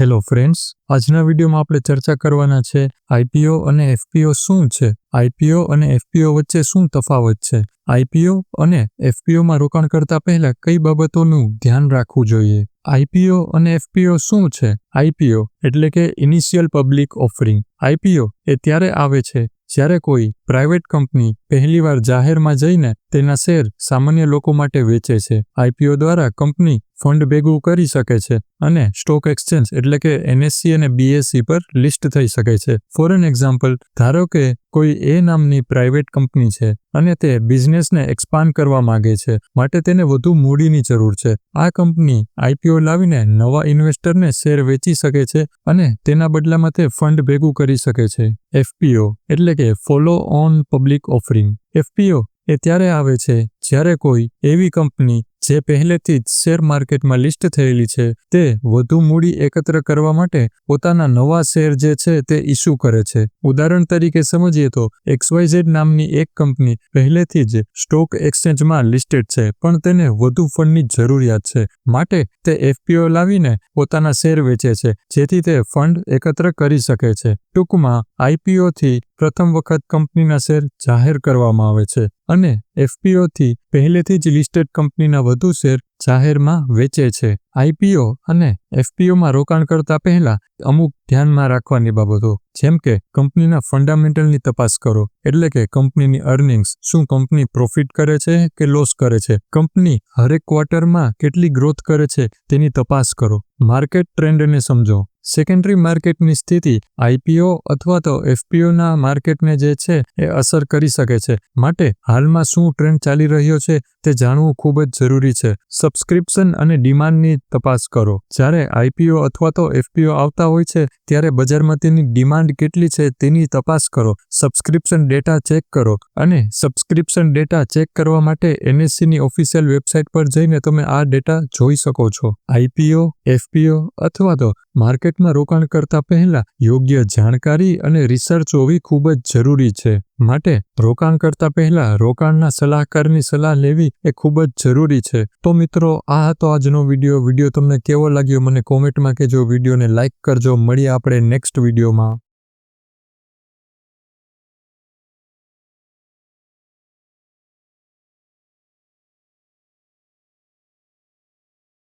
Hello friends આજના વિડીયોમાં આપણે ચર્ચા કરવાના છે આઈપીઓ અને એફપીઓ શું છે? આઈપીઓ અને એફપીઓ વચ્ચે શું તફાવત છે? આઈપીઓ અને એફપીઓમાં રોકાણ કરતા પહેલા કઈ બાબતોનું ધ્યાન રાખવું જોઈએ? આઈપીઓ અને એફપીઓ શું છે? આઈપીઓ એટલે કે ઇનિશિયલ પબ્લિક ઓફરિંગ. આઈપીઓ એ ત્યારે આવે છે જ્યારે કોઈ પ્રાઇવેટ કંપની પહેલીવાર જાહેરમાં જઈને તેના શેર સામાન્ય લોકો માટે વેચે છે. આઈપીઓ દ્વારા કંપની ફંડ ભેગું કરી શકે છે અને સ્ટોક એક્સચેન્જ એટલે કે એનએસસી અને બીએસસી પર લિસ્ટ થઈ શકે છે. ફોર એન એક્ઝામ્પલ, ધારો કે કોઈ એ નામની પ્રાઇવેટ કંપની છે અને તે બિઝનેસને એક્સપાન્ડ કરવા માંગે છે, માટે તેને વધુ મૂડીની જરૂર છે. આ કંપની આઈપીઓ લાવીને નવા ઇન્વેસ્ટરને શેર વેચી શકે છે અને તેના બદલામાં તે ફંડ ભેગું કરી શકે છે. એફપીઓ એટલે કે follow on public offering FPO એ ત્યારે આવે છે. જ્યારે કોઈ એવી કંપની જે પહેલેથી જ શેર માર્કેટમાં લિસ્ટ થયેલી છે, તે વધુ મૂડી એકત્ર કરવા માટે પોતાના નવા શેર જે છે તે ઇસ્યુ કરે છે. ઉદાહરણ તરીકે સમજીએ તો એક્સવાયઝેડ નામની એક કંપની પહેલેથી જ સ્ટોક એક્સચેન્જમાં લિસ્ટેડ છે, પણ તેને વધુ ફંડની જરૂરિયાત છે. માટે તે એફપીઓ લાવીને પોતાના શેર વેચે છે, જેથી તે ફંડ એકત્ર કરી શકે છે. ટૂંકમાં આઈપીઓથી પ્રથમ વખત કંપનીના શેર જાહેર કરવામાં આવે છે, અને એફપીઓથી પહેલેથી જ લિસ્ટેડ કંપનીના વધુ શેર જાહેરમાં વેચે છે. આઈપીઓ અને એફપીઓમાં રોકાણ કરતા પહેલા અમુક ધ્યાનમાં રાખવાની બાબતો, જેમ કે કંપનીના ફંડામેન્ટલની તપાસ કરો, એટલે કે કંપનીની અર્નિંગ્સ શું કંપની પ્રોફિટ કરે છે કે લોસ કરે છે. કંપની હરેક ક્વાર્ટરમાં કેટલી ગ્રોથ કરે છે તેની તપાસ કરો. માર્કેટ ટ્રેન્ડને સમજો. સેકન્ડરી માર્કેટની સ્થિતિ આઈપીઓ અથવા તો એફપીઓના માર્કેટને જે છે એ અસર કરી શકે છે. માટે હાલમાં શું ટ્રેન્ડ ચાલી રહ્યો છે તે જાણવું ખૂબ જ જરૂરી છે. સબસ્ક્રિપ્શન અને ડિમાન્ડની તપાસ કરો. જ્યારે આઈપીઓ અથવા તો એફપીઓ આવતા હોય છે, ત્યારે બજારમાં તેની ડિમાન્ડ કેટલી છે તેની તપાસ કરો. સબસ્ક્રિપ્શન ડેટા ચેક કરો અને સબસ્ક્રિપ્શન ડેટા ચેક કરવા માટે એનએસસીની ઓફિશિયલ વેબસાઇટ પર જઈને તમે આ ડેટા જોઈ શકો છો. આઈપીઓ એફપીઓ અથવા તો માર્કેટમાં રોકાણ કરતા પહેલા યોગ્ય જાણકારી અને રિસર્ચ હોવી ખૂબ જ જરૂરી છે. માટે રોકાણ કરતા પહેલા રોકાણના સલાહકારની સલાહ લેવી એ ખૂબ જ જરૂરી છે. તો મિત્રો, આ હતો આજનો વીડિયો. વીડિયો તમને કેવો લાગ્યો? મને કોમેન્ટમાં કહેજો. વિડીયોને લાઇક કરજો. મળીએ આપણે નેક્સ્ટ વિડીયોમાં.